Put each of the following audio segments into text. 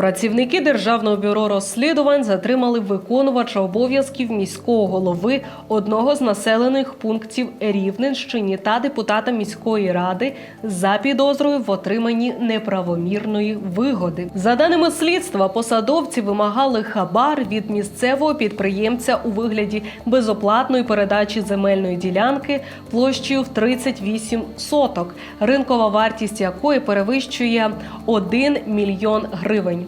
Працівники Державного бюро розслідувань затримали виконувача обов'язків міського голови одного з населених пунктів Рівненщині та депутата міської ради за підозрою в отриманні неправомірної вигоди. За даними слідства, посадовці вимагали хабар від місцевого підприємця у вигляді безоплатної передачі земельної ділянки площею в 38 соток, ринкова вартість якої перевищує 1 мільйон гривень.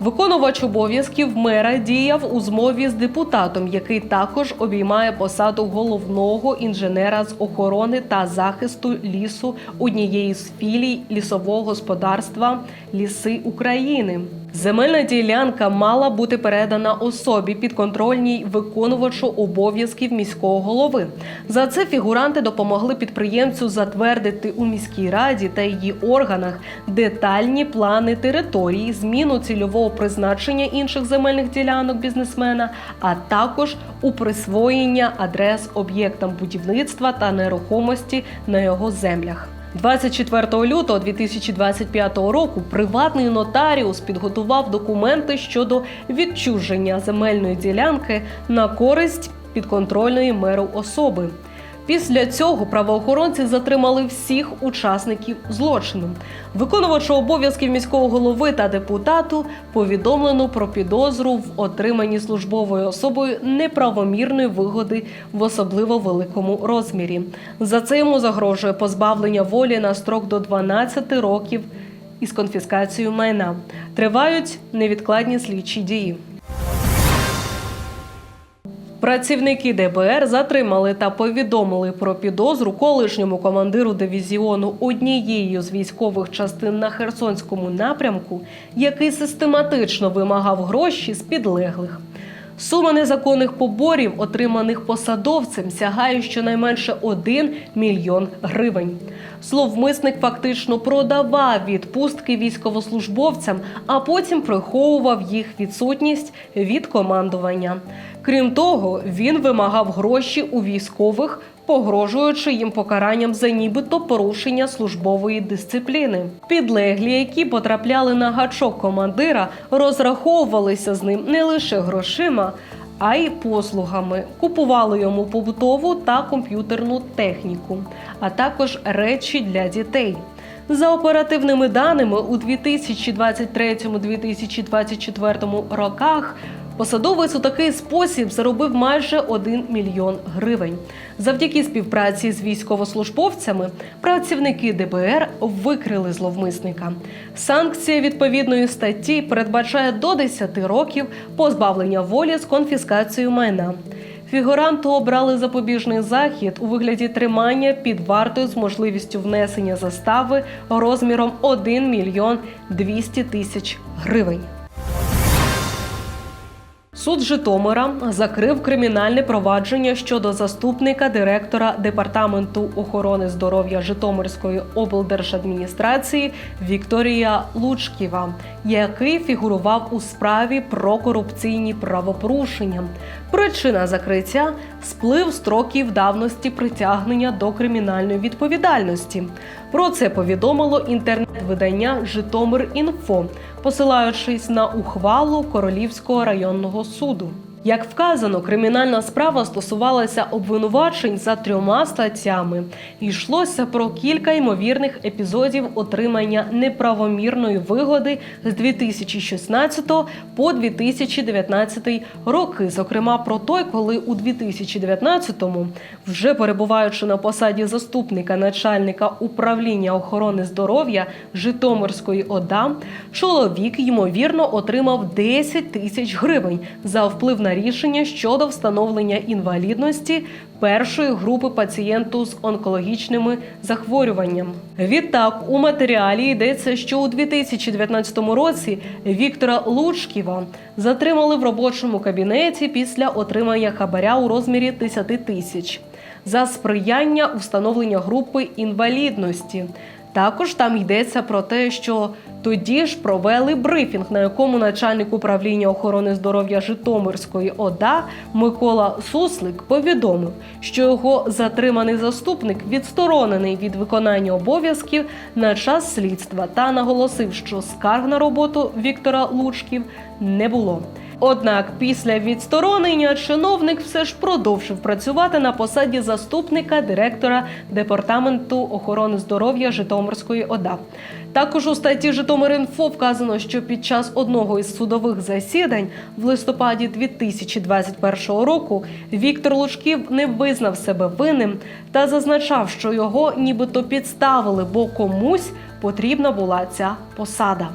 Виконувач обов'язків мера діяв у змові з депутатом, який також обіймає посаду головного інженера з охорони та захисту лісу однієї з філій лісового господарства Ліси України. Земельна ділянка мала бути передана особі підконтрольній виконувачу обов'язків міського голови. За це фігуранти допомогли підприємцю затвердити у міській раді та її органах детальні плани території, зміну цільового призначення інших земельних ділянок бізнесмена, а також у присвоєння адрес об'єктам будівництва та нерухомості на його землях. 24 лютого 2025 року приватний нотаріус підготував документи щодо відчуження земельної ділянки на користь підконтрольної меру особи. Після цього правоохоронці затримали всіх учасників злочину. Виконувачу обов'язків міського голови та депутату повідомлено про підозру в отриманні службовою особою неправомірної вигоди в особливо великому розмірі. За це йому загрожує позбавлення волі на строк до 12 років із конфіскацією майна. Тривають невідкладні слідчі дії. Працівники ДБР затримали та повідомили про підозру колишньому командиру дивізіону однієї з військових частин на Херсонському напрямку, який систематично вимагав гроші з підлеглих. Сума незаконних поборів, отриманих посадовцем, сягає щонайменше 1 мільйон гривень. Зловмисник фактично продавав відпустки військовослужбовцям, а потім приховував їх відсутність від командування. Крім того, він вимагав гроші у військових, погрожуючи їм покаранням за нібито порушення службової дисципліни. Підлеглі, які потрапляли на гачок командира, розраховувалися з ним не лише грошима. А й послугами купували йому побутову та комп'ютерну техніку, а також речі для дітей. За оперативними даними, у 2023-2024 роках Посадовець у такий спосіб заробив майже 1 мільйон гривень. Завдяки співпраці з військовослужбовцями працівники ДБР викрили зловмисника. Санкція відповідної статті передбачає до 10 років позбавлення волі з конфіскацією майна. Фігуранту обрали запобіжний захід у вигляді тримання під вартою з можливістю внесення застави розміром 1 мільйон 200 тисяч гривень. Суд Житомира закрив кримінальне провадження щодо заступника директора департаменту охорони здоров'я Житомирської облдержадміністрації Вікторія Лучківа, який фігурував у справі про корупційні правопорушення. Причина закриття сплив строків давності притягнення до кримінальної відповідальності. Про це повідомило інтернет-видання Житомир.Інфо, посилаючись на ухвалу Королівського районного суду. Як вказано, кримінальна справа стосувалася обвинувачень за трьома статтями. Йшлося про кілька ймовірних епізодів отримання неправомірної вигоди з 2016 по 2019 роки. Зокрема, про той, коли у 2019-му, вже перебуваючи на посаді заступника начальника управління охорони здоров'я Житомирської ОДА, чоловік ймовірно отримав 10 тисяч гривень за вплив на рішення щодо встановлення інвалідності першої групи пацієнту з онкологічними захворюванням. Відтак у матеріалі йдеться, що у 2019 році Віктора Лучківа затримали в робочому кабінеті після отримання хабаря у розмірі 10 тисяч за сприяння у встановленні групи інвалідності. Також там йдеться про те, що тоді ж провели брифінг, на якому начальник управління охорони здоров'я Житомирської ОДА Микола Суслик повідомив, що його затриманий заступник відсторонений від виконання обов'язків на час слідства та наголосив, що скарг на роботу Віктора Лучків не було. Однак після відсторонення чиновник все ж продовжив працювати на посаді заступника директора департаменту охорони здоров'я Житомирської ОДА. Також у статті Житомир.Інфо вказано, що під час одного із судових засідань в листопаді 2021 року Віктор Лучків не визнав себе винним та зазначав, що його нібито підставили, бо комусь потрібна була ця посада.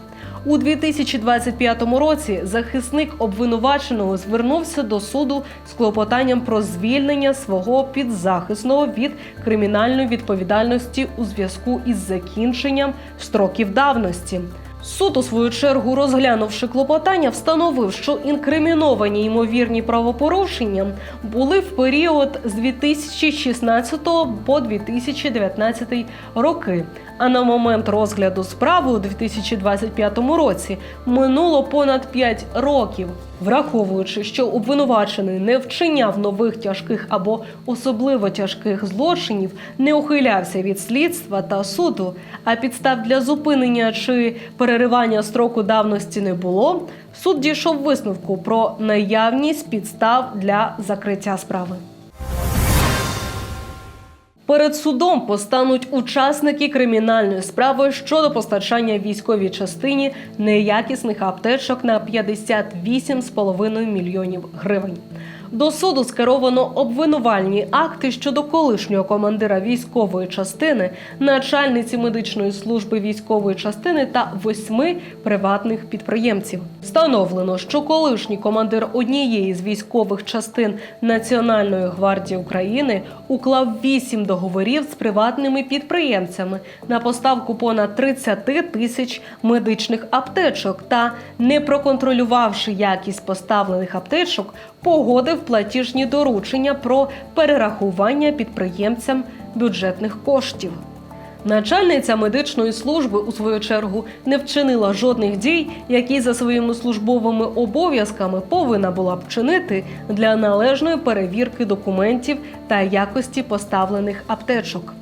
У 2025 році захисник обвинуваченого звернувся до суду з клопотанням про звільнення свого підзахисного від кримінальної відповідальності у зв'язку із закінченням строків давності. Суд, у свою чергу, розглянувши клопотання, встановив, що інкриміновані ймовірні правопорушення були в період з 2016 по 2019 роки. А на момент розгляду справи у 2025 році минуло понад 5 років. Враховуючи, що обвинувачений не вчиняв нових тяжких або особливо тяжких злочинів, не ухилявся від слідства та суду, а підстав для зупинення чи переривання строку давності не було, суд дійшов висновку про наявність підстав для закриття справи. Перед судом постануть учасники кримінальної справи щодо постачання військовій частині неякісних аптечок на 58,5 мільйонів гривень. До суду скеровано обвинувальні акти щодо колишнього командира військової частини, начальниці медичної служби військової частини та восьми приватних підприємців. Встановлено, що колишній командир однієї з військових частин Національної гвардії України уклав вісім договорів з приватними підприємцями на поставку понад 30 тисяч медичних аптечок та, не проконтролювавши якість поставлених аптечок, погодив платіжні доручення про перерахування підприємцям бюджетних коштів. Начальниця медичної служби у свою чергу не вчинила жодних дій, які за своїми службовими обов'язками повинна була б вчинити для належної перевірки документів та якості поставлених аптечок.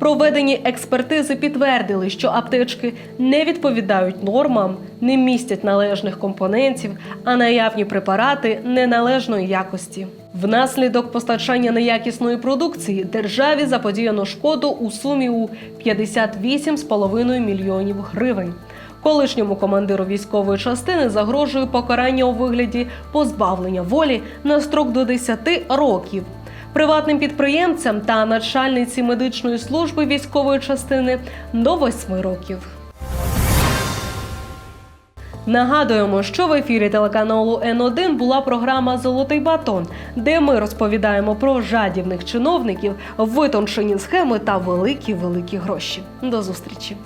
Проведені експертизи підтвердили, що аптечки не відповідають нормам, не містять належних компонентів, а наявні препарати неналежної якості. Внаслідок постачання неякісної продукції державі заподіяно шкоду у сумі у 58,5 мільйонів гривень. Колишньому командиру військової частини загрожує покарання у вигляді позбавлення волі на строк до 10 років. Приватним підприємцям та начальниці медичної служби військової частини до 8 років. Нагадуємо, що в ефірі телеканалу Н1 була програма Золотий батон, де ми розповідаємо про жадібних чиновників, витончені схеми та великі великі гроші. До зустрічі.